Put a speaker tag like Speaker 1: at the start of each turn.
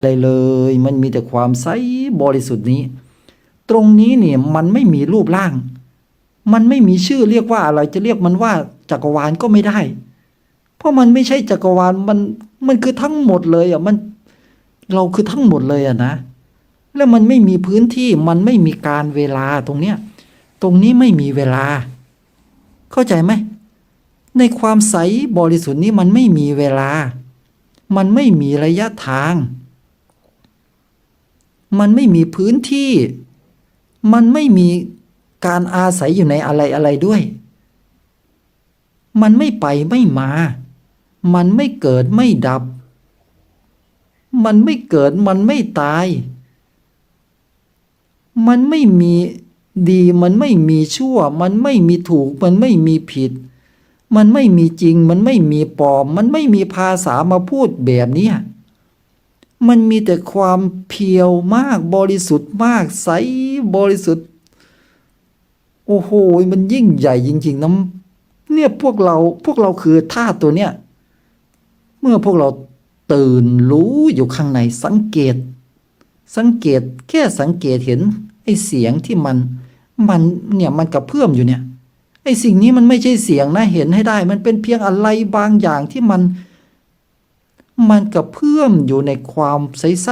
Speaker 1: อะไรเลย มันมีแต่ความใสบริสุทธิ์นี้ ตรงนี้เนี่ยมันไม่มีรูปร่าง มันไม่มีชื่อเรียกว่าอะไรจะเรียกมันว่าจักรวาลก็ไม่ได้ เพราะมันไม่ใช่จักรวาลมันมันคือทั้งหมดเลยอะมันเราคือทั้งหมดเลยอะนะ แล้วมันไม่มีพื้นที่มันไม่มีการเวลาตรงเนี้ยตรงนี้ไม่มีเวลา เข้าใจไหมในความใสบริสุทธิ์นี้มันไม่มีเวลา มันไม่มีระยะทาง มันไม่มีพื้นที่ มันไม่มีการอาศัยอยู่ในอะไรอะไรด้วย มันไม่ไปไม่มา มันไม่เกิดไม่ดับ มันไม่เกิดมันไม่ตาย มันไม่มีดีมันไม่มีชั่ว มันไม่มีถูก มันไม่มีผิด มันไม่มีจริง มันไม่มีปลอม มันไม่มีภาษามาพูดแบบนี้ มันมีแต่ความเพียวมากบริสุทธิ์มากใสบริสุทธิ์ โอ้โห มันยิ่งใหญ่จริง ๆนะเนี่ยพวกเราพวกเราคือธาตุตัวเนี้ยเมื่อพวกเราตื่นรู้อยู่ข้างในสังเกต สังเกตแค่สังเกตเห็นไอ้เสียงที่มันมันเนี่ยมันกระเพื่อมอยู่เนี่ยไอ้สิ่งนี้มันไม่ใช่เสียงนะเห็นให้ได้ มันเป็นเพียงอะไรบางอย่างที่มัน มันกระเพื่อมอยู่ในความใส